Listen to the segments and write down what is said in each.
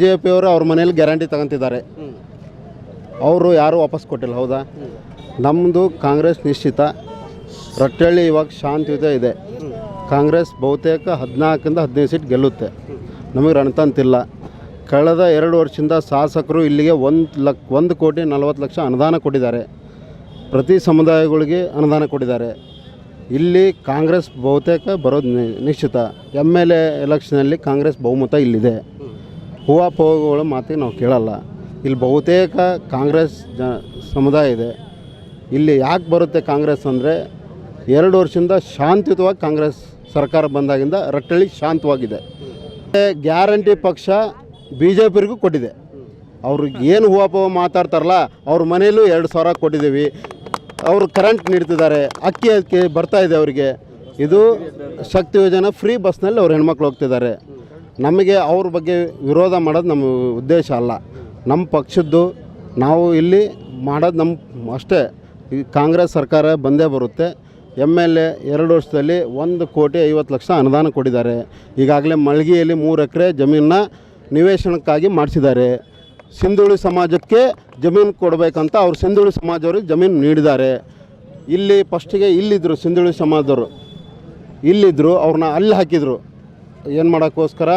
J ಪಿಯವರು ಅವ್ರ ಮನೇಲಿ ಗ್ಯಾರಂಟಿ ತಗೊಂತಿದ್ದಾರೆ. ಅವರು ಯಾರೂ ವಾಪಸ್ ಕೊಟ್ಟಿಲ್ಲ, ಹೌದಾ? ನಮ್ಮದು ಕಾಂಗ್ರೆಸ್ ನಿಶ್ಚಿತ. ರಟ್ಟಳ್ಳಿ ಇವಾಗ ಶಾಂತಿಯುತ ಇದೆ. ಕಾಂಗ್ರೆಸ್ ಬಹುತೇಕ ಹದಿನಾಲ್ಕರಿಂದ ಹದಿನೈದು ಸೀಟ್ ಗೆಲ್ಲುತ್ತೆ. ನಮಗೆ ರಣತಂತಿಲ್ಲ ಕಳೆದ ಎರಡು ವರ್ಷದಿಂದ ಶಾಸಕರು ಇಲ್ಲಿಗೆ ಒಂದು ಲಕ್, ಒಂದು ಕೋಟಿ ನಲವತ್ತು ಲಕ್ಷ ಅನುದಾನ ಕೊಟ್ಟಿದ್ದಾರೆ. ಪ್ರತಿ ಸಮುದಾಯಗಳಿಗೆ ಅನುದಾನ ಕೊಟ್ಟಿದ್ದಾರೆ. ಇಲ್ಲಿ ಕಾಂಗ್ರೆಸ್ ಬಹುತೇಕ ಬರೋದು ನಿಶ್ಚಿತ. ಎಂ ಎಲ್ ಎ ಎಲೆಕ್ಷನಲ್ಲಿ ಕಾಂಗ್ರೆಸ್ ಬಹುಮತ ಇಲ್ಲಿದೆ. ಹೂವಾಪೋಹಗಳ ಮಾತಿಗೆ ನಾವು ಕೇಳಲ್ಲ. ಇಲ್ಲಿ ಬಹುತೇಕ ಕಾಂಗ್ರೆಸ್ ಜ, ಸಮುದಾಯ ಇದೆ. ಇಲ್ಲಿ ಯಾಕೆ ಬರುತ್ತೆ ಕಾಂಗ್ರೆಸ್ ಅಂದರೆ ಎರಡು ವರ್ಷದಿಂದ ಶಾಂತಿಯುತವಾಗಿ ಕಾಂಗ್ರೆಸ್ ಸರ್ಕಾರ ಬಂದಾಗಿಂದ ರಟ್ಟಳ್ಳಿ ಶಾಂತವಾಗಿದೆ. ಗ್ಯಾರಂಟಿ ಪಕ್ಷ ಬಿ ಜೆ ಪಿರಿಗೂ ಕೊಟ್ಟಿದೆ. ಅವ್ರಿಗೆ ಏನು ಹೂವಾಪೋಹ ಮಾತಾಡ್ತಾರಲ್ಲ, ಅವ್ರ ಮನೇಲೂ ಎರಡು ಸಾವಿರ ಕೊಟ್ಟಿದ್ದೀವಿ ಅವರು ಕರೆಂಟ್ ನೀಡ್ತಿದ್ದಾರೆ, ಅಕ್ಕಿ ಅಕ್ಕಿ ಬರ್ತಾ ಇದೆ ಅವರಿಗೆ. ಇದು ಶಕ್ತಿ ಯೋಜನೆ ಫ್ರೀ ಬಸ್ನಲ್ಲಿ ಅವ್ರ ಹೆಣ್ಮಕ್ಳು ಹೋಗ್ತಿದ್ದಾರೆ. ನಮಗೆ ಅವ್ರ ಬಗ್ಗೆ ವಿರೋಧ ಮಾಡೋದು ನಮ್ಮ ಉದ್ದೇಶ ಅಲ್ಲ. ನಮ್ಮ ಪಕ್ಷದ್ದು ನಾವು ಇಲ್ಲಿ ಮಾಡೋದು ನಮ್ಮ ಅಷ್ಟೇ. ಈ ಕಾಂಗ್ರೆಸ್ ಸರ್ಕಾರ ಬಂದೇ ಬರುತ್ತೆ. ಎಂ ಎಲ್ ಎ ಎರಡು ವರ್ಷದಲ್ಲಿ ಒಂದು ಕೋಟಿ ಐವತ್ತು ಲಕ್ಷ ಅನುದಾನ ಕೊಟ್ಟಿದ್ದಾರೆ. ಈಗಾಗಲೇ ಮಳ್ಗಿಯಲ್ಲಿ ಮೂರು ಎಕರೆ ಜಮೀನನ್ನ ನಿವೇಶನಕ್ಕಾಗಿ ಮಾಡಿಸಿದ್ದಾರೆ. ಸಿಂಧುಳಿ ಸಮಾಜಕ್ಕೆ ಜಮೀನು ಕೊಡಬೇಕಂತ ಅವ್ರು ಸಿಂಧುಳಿ ಸಮಾಜವ್ರಿಗೆ ಜಮೀನು ನೀಡಿದ್ದಾರೆ. ಇಲ್ಲಿ ಫಸ್ಟಿಗೆ ಇಲ್ಲಿದ್ದರು ಸಿಂಧುಳಿ ಸಮಾಜದವರು. ಇಲ್ಲಿದ್ದರು ಅವ್ರನ್ನ ಅಲ್ಲಿ ಹಾಕಿದರು. ಏನು ಮಾಡೋಕ್ಕೋಸ್ಕರ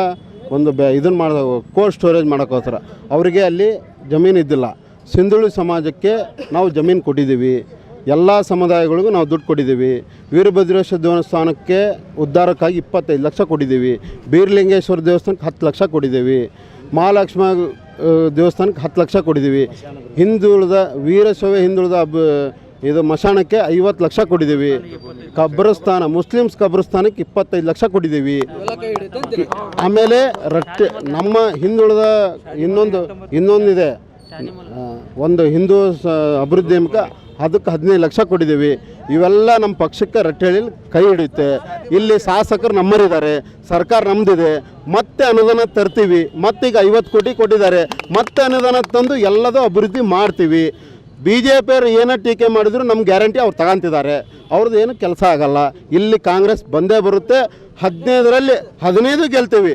ಒಂದು ಬೆ ಇದನ್ನು ಮಾಡೋ ಕೋಲ್ಡ್ ಸ್ಟೋರೇಜ್ ಮಾಡೋಕ್ಕೋಸ್ಕರ. ಅವರಿಗೆ ಅಲ್ಲಿ ಜಮೀನು ಇದ್ದಿಲ್ಲ. ಸಿಂಧುಳಿ ಸಮಾಜಕ್ಕೆ ನಾವು ಜಮೀನು ಕೊಟ್ಟಿದ್ದೀವಿ. ಎಲ್ಲ ಸಮುದಾಯಗಳಿಗೂ ನಾವು ದುಡ್ಡು ಕೊಟ್ಟಿದ್ದೀವಿ. ವೀರಭದ್ರೇಶ್ವರ ದೇವಸ್ಥಾನಕ್ಕೆ ಉದ್ಧಾರಕ್ಕಾಗಿ ಇಪ್ಪತ್ತೈದು ಲಕ್ಷ ಕೊಟ್ಟಿದ್ದೀವಿ. ಬೀರ್ಲಿಂಗೇಶ್ವರ ದೇವಸ್ಥಾನಕ್ಕೆ ಹತ್ತು ಲಕ್ಷ ಕೊಟ್ಟಿದ್ದೀವಿ. ಮಹಾಲಕ್ಷ್ಮ ದೇವಸ್ಥಾನಕ್ಕೆ ಹತ್ತು ಲಕ್ಷ ಕೊಟ್ಟಿದ್ದೀವಿ. ಹಿಂದುಳಿದ, ವೀರಶೈವ ಹಿಂದುಳಿದ ಇದು ಮಶಾಣಕ್ಕೆ ಐವತ್ತು ಲಕ್ಷ ಕೊಟ್ಟಿದ್ದೀವಿ. ಕಬ್ರಸ್ತಾನ ಮುಸ್ಲಿಮ್ಸ್ ಕಬ್ರಸ್ತಾನಕ್ಕೆ ಇಪ್ಪತ್ತೈದು ಲಕ್ಷ ಕೊಟ್ಟಿದ್ದೀವಿ. ಆಮೇಲೆ ರಟ್ಟೆ, ನಮ್ಮ ಹಿಂದುಳಿದ ಇನ್ನೊಂದು, ಇನ್ನೊಂದಿದೆ. ಒಂದು ಹಿಂದೂ ಅಭಿವೃದ್ಧಿ ಅದಕ್ಕೆ ಹದಿನೈದು ಲಕ್ಷ ಕೊಟ್ಟಿದ್ದೀವಿ. ಇವೆಲ್ಲ ನಮ್ಮ ಪಕ್ಷಕ್ಕೆ ರಟ್ಟೆಯಲ್ಲಿ ಕೈ ಹಿಡಿಯುತ್ತೆ. ಇಲ್ಲಿ ಶಾಸಕರು ನಮ್ಮರಿದ್ದಾರೆ, ಸರ್ಕಾರ ನಮ್ಮದಿದೆ ಮತ್ತೆ ಅನುದಾನ ತರ್ತೀವಿ. ಮತ್ತೀಗ ಐವತ್ತು ಕೋಟಿ ಕೊಟ್ಟಿದ್ದಾರೆ. ಮತ್ತೆ ಅನುದಾನ ತಂದು ಎಲ್ಲದೂ ಅಭಿವೃದ್ಧಿ ಮಾಡ್ತೀವಿ. ಬಿ ಜೆ ಪಿಯವರು ಏನೇ ಟೀಕೆ ಮಾಡಿದ್ರು ನಮ್ಮ ಗ್ಯಾರಂಟಿ ಅವ್ರು ತಗೊಂತಿದ್ದಾರೆ. ಅವ್ರದ್ದು ಏನು ಕೆಲಸ ಆಗಲ್ಲ. ಇಲ್ಲಿ ಕಾಂಗ್ರೆಸ್ ಬಂದೇ ಬರುತ್ತೆ. ಹದಿನೈದರಲ್ಲಿ ಹದಿನೈದು ಗೆಲ್ತೀವಿ.